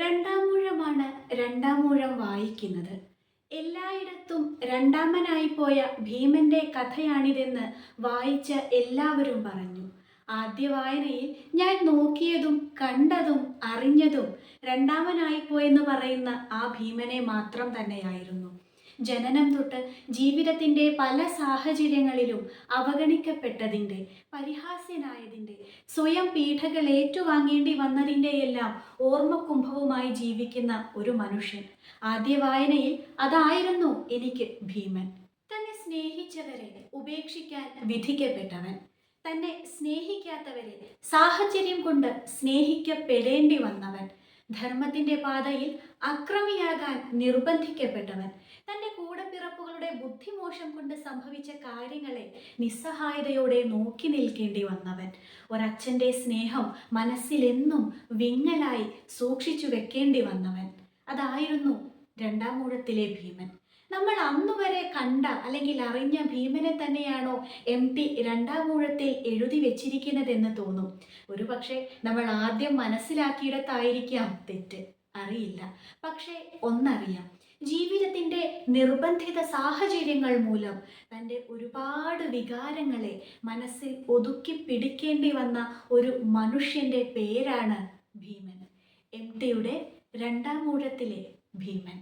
രണ്ടാമൂഴമാണ് രണ്ടാമൂഴം വായിക്കുന്നത്. എല്ലായിടത്തും രണ്ടാമനായി പോയ ഭീമന്റെ കഥയാണിതെന്ന് വായിച്ച എല്ലാവരും പറഞ്ഞു. ആദ്യ വായനയിൽ ഞാൻ നോക്കിയതും കണ്ടതും അറിഞ്ഞതും രണ്ടാമനായിപ്പോയെന്ന് പറയുന്ന ആ ഭീമനെ മാത്രം തന്നെയായിരുന്നു. ജനനം തൊട്ട് ജീവിതത്തിന്റെ പല സാഹചര്യങ്ങളിലും അവഗണിക്കപ്പെട്ടതിന്റെ പരിഹാസ്യനായതിന്റെ സ്വയം പീഠകൾ ഏറ്റുവാങ്ങേണ്ടി വന്നതിന്റെ എല്ലാം ഓർമ്മക്കുംഭവുമായി ജീവിക്കുന്ന ഒരു മനുഷ്യൻ. ആദ്യ വായനയിൽ അതായിരുന്നു എനിക്ക് ഭീമൻ. തന്നെ സ്നേഹിച്ചവരെ ഉപേക്ഷിക്കാൻ വിധിക്കപ്പെട്ടവൻ. തന്നെ സ്നേഹിക്കാത്തവരെ സാഹചര്യം കൊണ്ട് സ്നേഹിക്കപ്പെടേണ്ടി വന്നവൻ. ധർമ്മത്തിന്റെ പാതയിൽ അക്രമിയാകാൻ നിർബന്ധിക്കപ്പെട്ടവൻ. തന്റെ കൂടപ്പിറപ്പുകളുടെ ബുദ്ധിമോശം കൊണ്ട് സംഭവിച്ച കാര്യങ്ങളെ നിസ്സഹായതയോടെ നോക്കി നിൽക്കേണ്ടി വന്നവൻ. ഒരച്ഛന്റെ സ്നേഹം മനസ്സിലെന്നും വിങ്ങലായി സൂക്ഷിച്ചു വെക്കേണ്ടി വന്നവൻ. അതായിരുന്നു രണ്ടാം മൂഴത്തിലെ ഭീമൻ. നമ്മൾ അന്നു വരെ കണ്ട അല്ലെങ്കിൽ അറിഞ്ഞ ഭീമനെ തന്നെയാണോ എം ടി രണ്ടാം ഊഴത്തിൽ എഴുതി വെച്ചിരിക്കുന്നതെന്ന് തോന്നും. ഒരു പക്ഷേ നമ്മൾ ആദ്യം മനസ്സിലാക്കിയിടത്തായിരിക്കാം തെറ്റ്. അറിയില്ല. പക്ഷേ ഒന്നറിയാം. ജീവിതത്തിന്റെ നിർബന്ധിത സാഹചര്യങ്ങൾ മൂലം തന്റെ ഒരുപാട് വികാരങ്ങളെ മനസ്സിൽ ഒതുക്കി പിടിക്കേണ്ടി വന്ന ഒരു മനുഷ്യന്റെ പേരാണ് ഭീമൻ. എം ടിയുടെ രണ്ടാം ഊഴത്തിലെ ഭീമൻ.